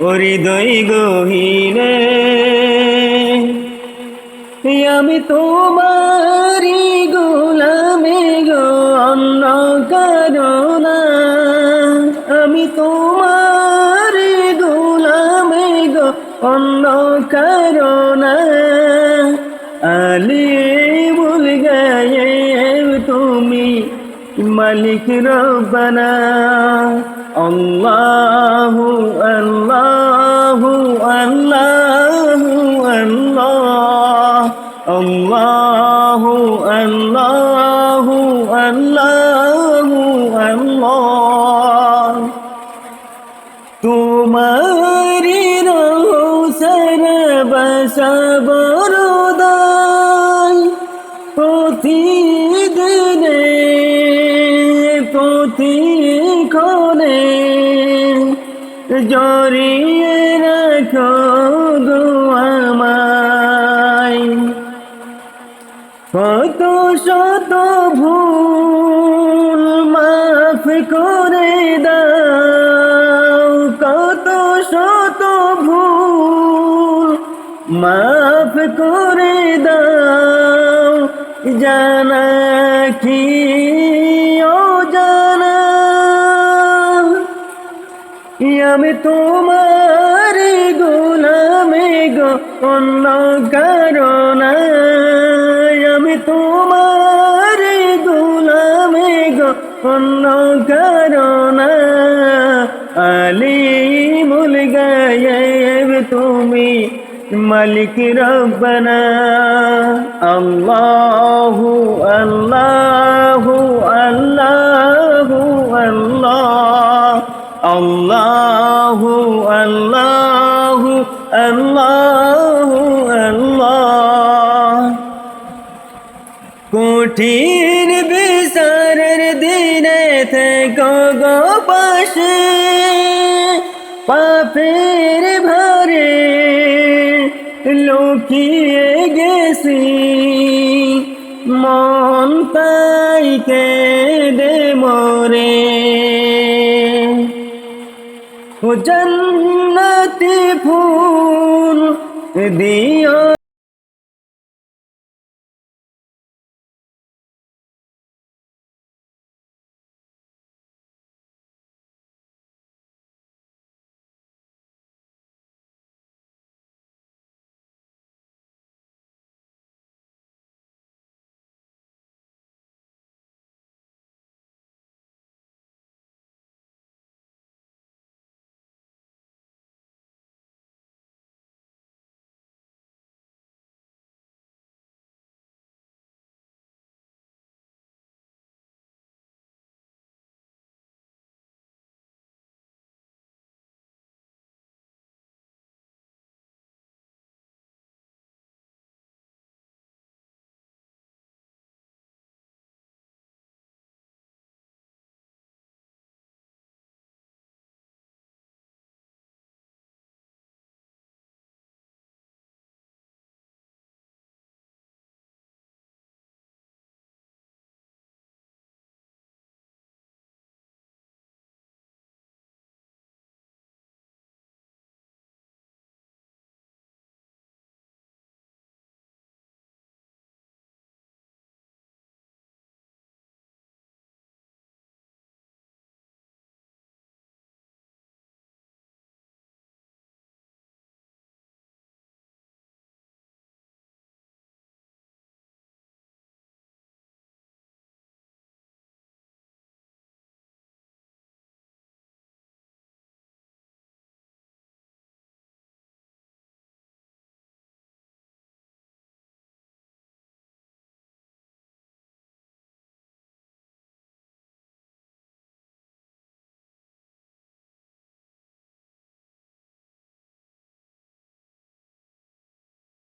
হৃদয় গহীনে, আমি তোমারি গোলামে গো, অন্য কারণা আমি তোমারি গোলামে গো, অন্য কারণা আলি ভুল গায়ে তুমি মালিক রব্বানা, আল্লাহু আল্লাহু আল্লাহু আল্লাহু। তোমারি রোসর বসবরদাই প্রতিদিনে প্রতিক্ষণে জড়িয়ে রাখো গো কত শত ভুল মাফ করে দাও, কত শত ভুল মাফ করে দাও, জানা কি জানা? আমি তোমার গোলামে গো, অন্য কারণ তোমার গোলামে গো, অন্য কারণ আলি মুল গায়েব তুমি মালিক রব্বানা। আল্লাহু আল্লাহু আল্লাহু, আল্লাহ। আল্লাহু আল্লাহু আল্লাহু, আল্লাহ। কঠিন বিচারের দিনে থেকে গো পাশে। পাপের ভারে লুকিয়ে গেছি। মন তাই দে মরে। ও জন্নতি ফুল দিও